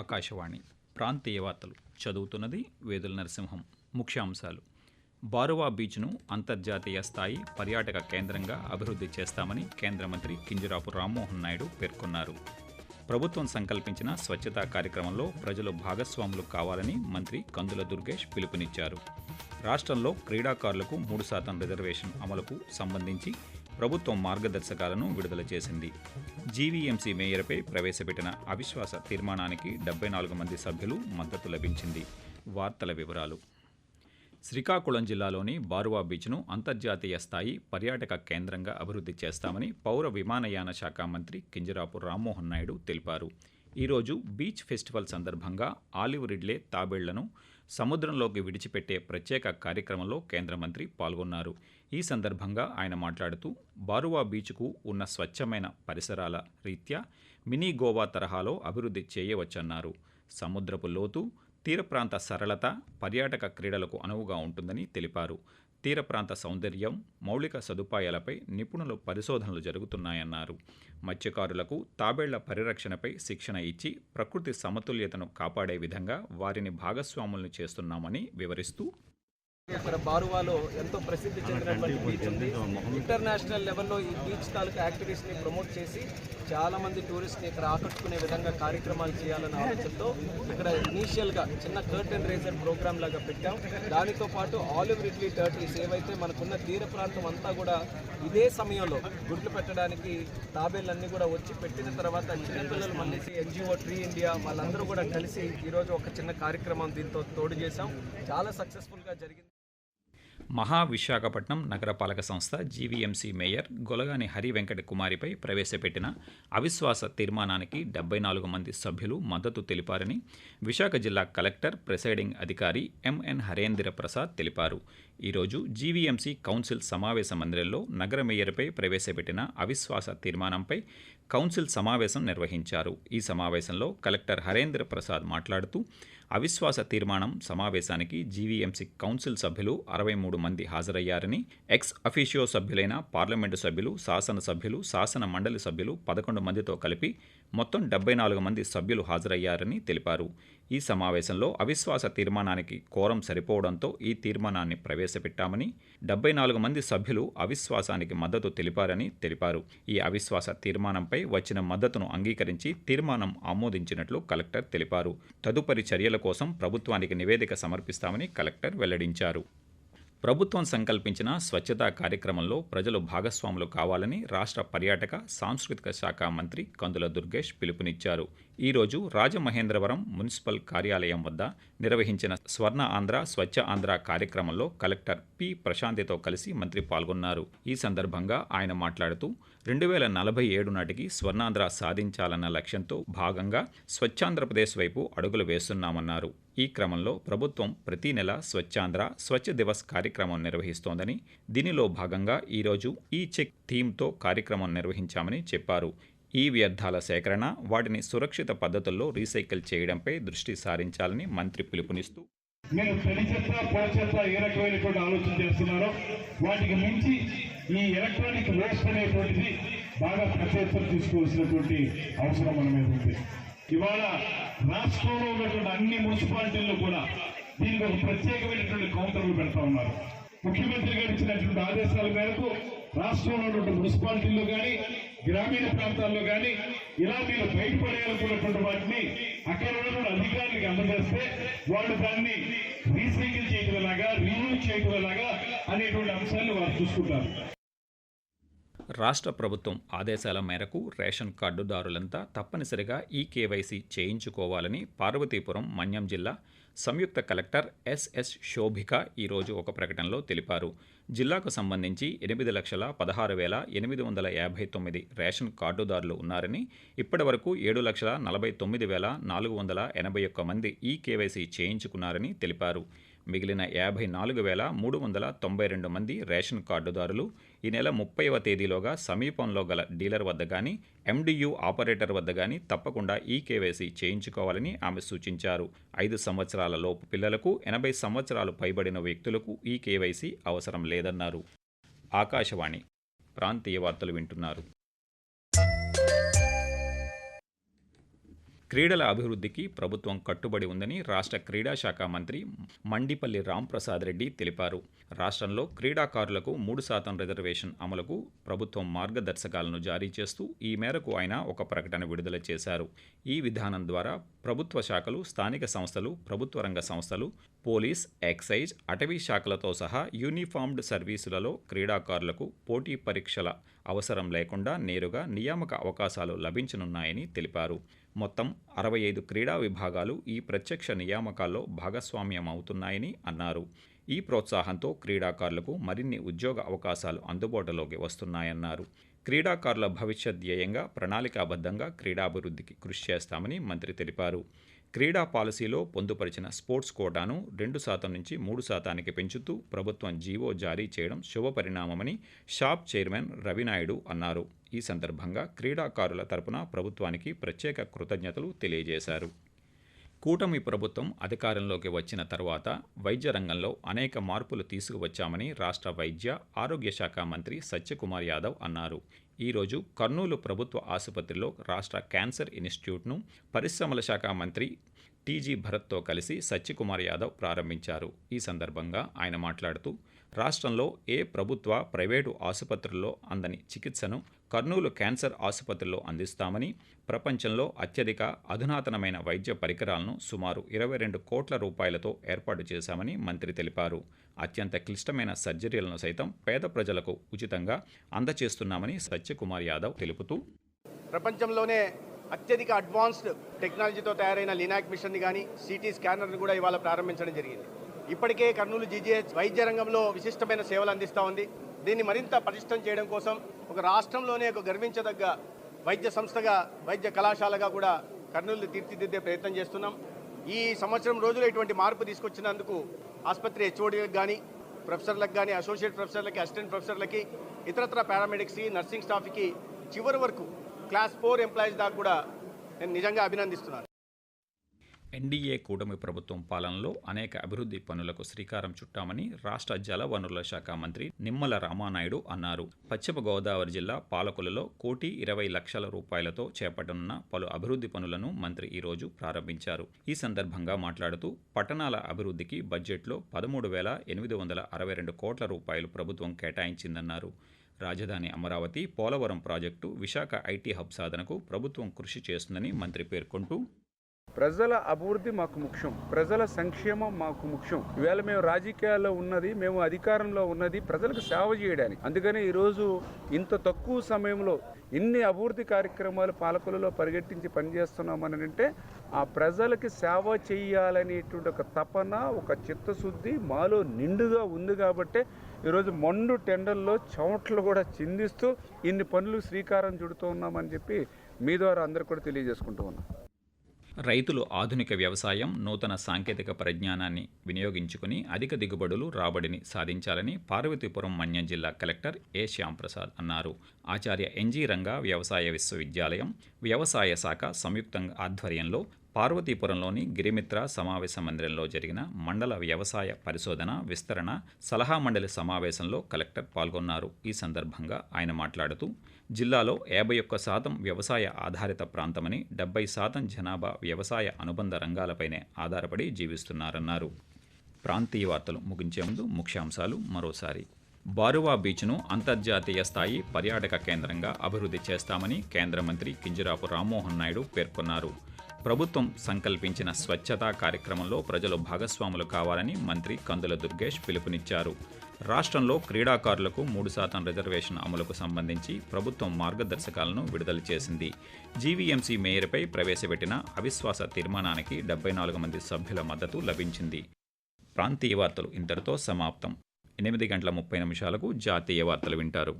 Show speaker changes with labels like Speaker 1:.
Speaker 1: ఆకాశవాణి ప్రాంతీయ వార్తలు చదువుతున్నది వేదుల నరసింహం ముఖ్యాంశాలు బారువా బీచ్ను అంతర్జాతీయ స్థాయి పర్యాటక కేంద్రంగా అభివృద్ధి చేస్తామని కేంద్ర మంత్రి కింజరాపు రామ్మోహన్ నాయుడు పేర్కొన్నారు ప్రభుత్వం సంకల్పించిన స్వచ్ఛతా కార్యక్రమంలో ప్రజలు భాగస్వాములు కావాలని మంత్రి కందుల దుర్గేష్ పిలుపునిచ్చారు రాష్ట్రంలో క్రీడాకారులకు మూడు శాతం రిజర్వేషన్ అమలుకు సంబంధించి ప్రభుత్వం మార్గదర్శకాలను విడుదల చేసింది జీవీఎంసీ మేయర్పై ప్రవేశపెట్టిన అవిశ్వాస తీర్మానానికి డెబ్బై నాలుగు మంది సభ్యులు మద్దతు లభించింది వార్తల వివరాలు శ్రీకాకుళం జిల్లాలోని బారువా బీచ్ను అంతర్జాతీయ స్థాయి పర్యాటక కేంద్రంగా అభివృద్ధి చేస్తామని పౌర విమానయాన శాఖ మంత్రి కింజరాపు రామ్మోహన్ నాయుడు తెలిపారు ఈరోజు బీచ్ ఫెస్టివల్ సందర్భంగా ఆలివ్ రిడ్లే తాబేళ్లను సముద్రంలోకి విడిచిపెట్టే ప్రత్యేక కార్యక్రమంలో కేంద్ర మంత్రి పాల్గొన్నారు ఈ సందర్భంగా ఆయన మాట్లాడుతూ బారువా బీచ్కు ఉన్న స్వచ్ఛమైన పరిసరాల రీత్యా మినీ గోవా తరహాలో అభివృద్ధి చేయవచ్చన్నారు సముద్రపు లోతు తీర ప్రాంత సరళత పర్యాటక క్రీడలకు అనువుగా ఉంటుందని తెలిపారు తీర ప్రాంత సౌందర్యం మౌలిక సదుపాయాలపై నిపుణులు పరిశోధనలు జరుగుతున్నాయన్నారు మత్స్యకారులకు తాబేళ్ల పరిరక్షణపై శిక్షణ ఇచ్చి ప్రకృతి సమతుల్యతను కాపాడే విధంగా వారిని భాగస్వాములను చేస్తున్నామని వివరిస్తూ
Speaker 2: ఇక్కడ బారువాలో ఎంతో ప్రసిద్ధి చెందినటువంటి బీచ్ ఉంది ఇంటర్నేషనల్ లెవెల్లో ఈ బీచ్ తాలూకా యాక్టివిటీస్ని ప్రమోట్ చేసి చాలా మంది టూరిస్ట్ని ఇక్కడ ఆకట్టుకునే విధంగా కార్యక్రమాలు చేయాలన్న ఆలోచనతో ఇక్కడ ఇనీషియల్గా చిన్న కర్టెన్ రేజర్ ప్రోగ్రామ్ లాగా పెట్టాం దానితో పాటు ఆలివ్ రిడ్లీ టర్టిల్స్ ఏవైతే మనకున్న తీర ప్రాంతం అంతా కూడా ఇదే సమయంలో గుడ్లు పెట్టడానికి తాబేళ్ళన్నీ కూడా వచ్చి పెట్టిన తర్వాత చిన్నపిల్లలు మళ్ళీ ఎన్జిఓ ట్రీ ఇండియా వాళ్ళందరూ కూడా కలిసి ఈరోజు ఒక చిన్న కార్యక్రమం దీంతో తోడు చేశాం చాలా సక్సెస్ఫుల్గా జరిగింది
Speaker 1: మహావిశాఖపట్నం నగరపాలక సంస్థ జీవీఎంసీ మేయర్ గొలగాని హరి వెంకట కుమారిపై ప్రవేశపెట్టిన అవిశ్వాస తీర్మానానికి డెబ్బై నాలుగు మంది సభ్యులు మద్దతు తెలిపారని విశాఖ జిల్లా కలెక్టర్ ప్రిసైడింగ్ అధికారి ఎంఎన్ హరేంద్ర ప్రసాద్ తెలిపారు ఈరోజు జీవీఎంసీ కౌన్సిల్ సమావేశ మందిరంలో నగర మేయర్పై ప్రవేశపెట్టిన అవిశ్వాస తీర్మానంపై కౌన్సిల్ సమావేశం నిర్వహించారు ఈ సమావేశంలో కలెక్టర్ హరేంద్ర ప్రసాద్ మాట్లాడుతూ అవిశ్వాస తీర్మానం సమావేశానికి జీవీఎంసీ కౌన్సిల్ సభ్యులు అరవై మూడు మంది హాజరయ్యారని ఎక్స్ అఫీషియో సభ్యులైన పార్లమెంటు సభ్యులు శాసనసభ్యులు శాసన మండలి సభ్యులు పదకొండు మందితో కలిపి మొత్తం డెబ్బై నాలుగు మంది సభ్యులు హాజరయ్యారని తెలిపారు ఈ సమావేశంలో అవిశ్వాస తీర్మానానికి కోరం సరిపోవడంతో ఈ తీర్మానాన్ని ప్రవేశపెట్టామని డెబ్బై నాలుగు మంది సభ్యులు అవిశ్వాసానికి మద్దతు తెలిపారని తెలిపారు ఈ అవిశ్వాస తీర్మానంపై వచ్చిన మద్దతును అంగీకరించి తీర్మానం ఆమోదించినట్లు కలెక్టర్ తెలిపారు తదుపరి చర్యల కోసం ప్రభుత్వానికి నివేదిక సమర్పిస్తామని కలెక్టర్ వెల్లడించారు ప్రభుత్వం సంకల్పించిన స్వచ్ఛతా కార్యక్రమంలో ప్రజలు భాగస్వాములు కావాలని రాష్ట్ర పర్యాటక సాంస్కృతిక శాఖ మంత్రి కందుల దుర్గేష్ పిలుపునిచ్చారు ఈరోజు రాజమహేంద్రవరం మున్సిపల్ కార్యాలయం వద్ద నిర్వహించిన స్వర్ణ ఆంధ్ర స్వచ్ఛ ఆంధ్ర కార్యక్రమంలో కలెక్టర్ పి ప్రశాంతితో కలిసి మంత్రి పాల్గొన్నారు ఈ సందర్భంగా ఆయన మాట్లాడుతూ రెండు వేల నలభై ఏడు నాటికి స్వర్ణాంధ్ర సాధించాలన్న లక్ష్యంతో భాగంగా స్వచ్ఛాంధ్రప్రదేశ్ వైపు అడుగులు వేస్తున్నామన్నారు ఈ క్రమంలో ప్రభుత్వం ప్రతి నెల స్వచ్ఛాంధ్ర స్వచ్ఛ దివస్ కార్యక్రమం నిర్వహిస్తోందని దీనిలో భాగంగా ఈరోజు ఈ చెక్ థీమ్తో కార్యక్రమం నిర్వహించామని చెప్పారు ఈ వ్యర్థాల సేకరణ వాటిని సురక్షిత పద్ధతుల్లో రీసైకిల్ చేయడంపై దృష్టి సారించాలని మంత్రి పిలుపునిస్తూ
Speaker 3: మీరు పెళ్లి చెత్త పొల చెత్త ఏ రకమైనటువంటి ఆలోచన చేస్తున్నారో వాటికి మించి ఈ ఎలక్ట్రానిక్ వేస్ట్ అనేటువంటిది బాగా ప్రత్యేకత తీసుకోవాల్సినటువంటి అవసరం మన మీద ఉంది ఇవాళ రాష్ట్రంలో ఉన్నటువంటి అన్ని మున్సిపాలిటీల్లో కూడా దీనికి ఒక ప్రత్యేకమైనటువంటి కౌంటర్లు పెడతా ఉన్నారు ముఖ్యమంత్రి గారు ఇచ్చినటువంటి ఆదేశాల మేరకు రాష్ట్రంలో ఉన్నటువంటి మున్సిపాలిటీల్లో కానీ గ్రామీణ ప్రాంతాల్లో కానీ ఇలా మీరు బయటపడేయాలనుకున్నటువంటి వాటిని అక్కడ ఉన్నటువంటి అధికారులకు అందజేస్తే వాళ్ళు దాన్ని రీసైకిల్ చేయగలలాగా ఎలాగా రీయూజ్ చేయడం అనేటువంటి అంశాన్ని వారు చూసుకుంటారు
Speaker 1: రాష్ట్ర ప్రభుత్వం ఆదేశాల మేరకు రేషన్ కార్డుదారులంతా తప్పనిసరిగా ఈ కేవైసీ చేయించుకోవాలని పార్వతీపురం మన్యం జిల్లా సంయుక్త కలెక్టర్ ఎస్ఎస్ శోభిక ఈరోజు ఒక ప్రకటనలో తెలిపారు జిల్లాకు సంబంధించి ఎనిమిది లక్షల పదహారు వేల ఎనిమిది వందల యాభై తొమ్మిది రేషన్ కార్డుదారులు ఉన్నారని ఇప్పటి వరకు ఏడు లక్షల నలభై తొమ్మిది వేల నాలుగు వందల ఎనభై ఒక్క మంది ఈ కేవైసీ చేయించుకున్నారని తెలిపారు మిగిలిన యాభై నాలుగు వేల మూడు వందల తొంభై రెండు మంది రేషన్ కార్డుదారులు ఈ నెల ముప్పైవ తేదీలోగా సమీపంలో గల డీలర్ వద్ద కానీ ఎండియూ ఆపరేటర్ వద్ద కానీ తప్పకుండా ఈ కేవైసీ చేయించుకోవాలని ఆమె సూచించారు ఐదు సంవత్సరాల లోపు పిల్లలకు ఎనభై సంవత్సరాలు పైబడిన వ్యక్తులకు ఈ కేవైసీ అవసరం లేదన్నారు ఆకాశవాణి ప్రాంతీయ వార్తలు వింటున్నారు క్రీడల అభివృద్ధికి ప్రభుత్వం కట్టుబడి ఉందని రాష్ట్ర క్రీడా శాఖ మంత్రి మండిపల్లి రాంప్రసాద్ రెడ్డి తెలిపారు రాష్ట్రంలో క్రీడాకారులకు మూడు శాతం రిజర్వేషన్ అమలుకు ప్రభుత్వం మార్గదర్శకాలను జారీ చేస్తూ ఈ మేరకు ఆయన ఒక ప్రకటన విడుదల చేశారు ఈ విధానం ద్వారా ప్రభుత్వ శాఖలు స్థానిక సంస్థలు ప్రభుత్వ రంగ సంస్థలు పోలీస్ ఎక్సైజ్ అటవీ శాఖలతో సహా యూనిఫామ్డ్ సర్వీసులలో క్రీడాకారులకు పోటీ పరీక్షల అవసరం లేకుండా నేరుగా నియామక అవకాశాలు లభించనున్నాయని తెలిపారు మొత్తం అరవై ఐదు క్రీడా విభాగాలు ఈ ప్రత్యక్ష నియామకాల్లో భాగస్వామ్యమవుతున్నాయని అన్నారు ఈ ప్రోత్సాహంతో క్రీడాకారులకు మరిన్ని ఉద్యోగ అవకాశాలు అందుబాటులోకి వస్తున్నాయన్నారు క్రీడాకారుల భవిష్యత్ ధ్యేయంగా ప్రణాళికాబద్ధంగా క్రీడాభివృద్ధికి కృషి చేస్తామని మంత్రి తెలిపారు క్రీడా పాలసీలో పొందుపరిచిన స్పోర్ట్స్ కోటాను రెండు శాతం నుంచి మూడు శాతానికి పెంచుతూ ప్రభుత్వం జీవో జారీ చేయడం శుభపరిణామమని షాప్ చైర్మన్ రవినాయుడు అన్నారు ఈ సందర్భంగా క్రీడాకారుల తరపున ప్రభుత్వానికి ప్రత్యేక కృతజ్ఞతలు తెలియజేశారు కూటమి ప్రభుత్వం అధికారంలోకి వచ్చిన తర్వాత వైద్య రంగంలో అనేక మార్పులు తీసుకువచ్చామని రాష్ట్ర వైద్య ఆరోగ్య శాఖ మంత్రి సత్యకుమార్ యాదవ్ అన్నారు ఈరోజు కర్నూలు ప్రభుత్వ ఆసుపత్రిలో రాష్ట్ర క్యాన్సర్ ఇన్స్టిట్యూట్ను పరిశ్రమల శాఖ మంత్రి టీజీ భరత్తో కలిసి సత్యకుమార్ యాదవ్ ప్రారంభించారు ఈ సందర్భంగా ఆయన మాట్లాడుతూ రాష్ట్రంలో ఏ ప్రభుత్వ ప్రైవేటు ఆసుపత్రుల్లో అందని చికిత్సను కర్నూలు క్యాన్సర్ ఆసుపత్రిలో అందిస్తామని ప్రపంచంలో అత్యధిక అధునాతనమైన వైద్య పరికరాలను సుమారు ఇరవై రెండు కోట్ల రూపాయలతో ఏర్పాటు చేశామని మంత్రి తెలిపారు అత్యంత క్లిష్టమైన సర్జరీలను సైతం పేద ప్రజలకు ఉచితంగా అందచేస్తున్నామని సత్యకుమార్ యాదవ్ తెలుపుతూ
Speaker 4: ప్రపంచంలోనే అత్యధిక అడ్వాన్స్డ్ టెక్నాలజీతో తయారైన లినాక్ మిషన్ని కానీ సిటీ స్కానర్ని కూడా ఇవాళ ప్రారంభించడం జరిగింది ఇప్పటికే కర్నూలు జీజీహెచ్ వైద్య రంగంలో విశిష్టమైన సేవలు అందిస్తూ ఉంది దీన్ని మరింత పటిష్టం చేయడం కోసం ఒక రాష్ట్రంలోనే ఒక గర్వించదగ్గ వైద్య సంస్థగా వైద్య కళాశాలగా కూడా కర్నూలు తీర్చిదిద్దే ప్రయత్నం చేస్తున్నాం ఈ సంవత్సరం రోజులు ఇటువంటి మార్పు తీసుకొచ్చినందుకు ఆసుపత్రి హెచ్ఓడీలకు కానీ ప్రొఫెసర్లకు కానీ అసోసియేట్ ప్రొఫెసర్లకి అసిస్టెంట్ ప్రొఫెసర్లకి ఇతరత్ర పారామెడిక్స్కి నర్సింగ్ స్టాఫ్కి చివరి వరకు క్లాస్ ఫోర్ ఎంప్లాయీస్ దాకా కూడా నేను నిజంగా అభినందిస్తున్నాను
Speaker 1: ఎన్డీఏ కూటమి ప్రభుత్వం పాలనలో అనేక అభివృద్ధి పనులకు శ్రీకారం చుట్టామని రాష్ట్ర జలవనరుల శాఖ మంత్రి నిమ్మల రామానాయుడు అన్నారు పశ్చిమ గోదావరి జిల్లా పాలకులలో కోటి ఇరవై లక్షల రూపాయలతో చేపట్టనున్న పలు అభివృద్ధి పనులను మంత్రి ఈరోజు ప్రారంభించారు ఈ సందర్భంగా మాట్లాడుతూ పట్టణాల అభివృద్ధికి బడ్జెట్లో పదమూడు వేల ఎనిమిది వందల అరవై రెండు కోట్ల రూపాయలు ప్రభుత్వం కేటాయించిందన్నారు రాజధాని Amaravati Polavaram project Visakha IT hub సాధనకు ప్రభుత్వం కృషి చేస్తుందని మంత్రి పేర్కొంటూ
Speaker 5: ప్రజల అభివృద్ధి మాకు ముఖ్యం ప్రజల సంక్షేమం మాకు ముఖ్యం ఇవాళ మేము రాజకీయాల్లో ఉన్నది మేము అధికారంలో ఉన్నది ప్రజలకు సేవ చేయడానికి అందుకని ఈరోజు ఇంత తక్కువ సమయంలో ఇన్ని అభివృద్ధి కార్యక్రమాలు పాలకులలో పరిగెట్టించి పనిచేస్తున్నామని అంటే ఆ ప్రజలకి సేవ చేయాలనేటువంటి ఒక తపన ఒక చిత్తశుద్ధి మాలో నిండుగా ఉంది కాబట్టి ఈరోజు మండు టెండర్లో చెమట్లు కూడా చిందిస్తూ ఇన్ని పనులు శ్రీకారం చుడుతూ ఉన్నామని చెప్పి మీ ద్వారా అందరు కూడా తెలియజేసుకుంటూ ఉన్నాం
Speaker 1: రైతులు ఆధునిక వ్యవసాయం నూతన సాంకేతిక పరిజ్ఞానాన్ని వినియోగించుకుని అధిక దిగుబడులు రాబడిని సాధించాలని పార్వతీపురం మన్యం జిల్లా కలెక్టర్ ఏ శ్యాంప్రసాద్ అన్నారు ఆచార్య ఎన్జీ రంగా వ్యవసాయ విశ్వవిద్యాలయం వ్యవసాయ శాఖ సంయుక్తంగా ఆధ్వర్యంలో పార్వతీపురంలోని గిరిమిత్ర సమావేశ మందిరంలో జరిగిన మండల వ్యవసాయ పరిశోధన విస్తరణ సలహా మండలి సమావేశంలో కలెక్టర్ పాల్గొన్నారు ఈ సందర్భంగా ఆయన మాట్లాడుతూ జిల్లాలో యాభై ఒక్క శాతం వ్యవసాయ ఆధారిత ప్రాంతమని డెబ్బై శాతం జనాభా వ్యవసాయ అనుబంధ రంగాలపైనే ఆధారపడి జీవిస్తున్నారన్నారు ప్రాంతీయ వార్తలు ముగించే ముందు ముఖ్యాంశాలు మరోసారి బారువా బీచ్ను అంతర్జాతీయ స్థాయి పర్యాటక కేంద్రంగా అభివృద్ధి చేస్తామని కేంద్ర మంత్రి కింజరాపు రామ్మోహన్ నాయుడు పేర్కొన్నారు ప్రభుత్వం సంకల్పించిన స్వచ్ఛతా కార్యక్రమంలో ప్రజలు భాగస్వాములు కావాలని మంత్రి కందుల దుర్గేష్ పిలుపునిచ్చారు రాష్ట్రంలో క్రీడాకారులకు మూడు శాతం రిజర్వేషన్ అమలుకు సంబంధించి ప్రభుత్వం మార్గదర్శకాలను విడుదల చేసింది జీవీఎంసీ మేయర్పై ప్రవేశపెట్టిన అవిశ్వాస తీర్మానానికి డెబ్బై నాలుగు మంది సభ్యుల మద్దతు లభించింది ప్రాంతీయ వార్తలు ఇంతటితో సమాప్తం ఎనిమిది గంటల ముప్పై నిమిషాలకు జాతీయ వార్తలు వింటారు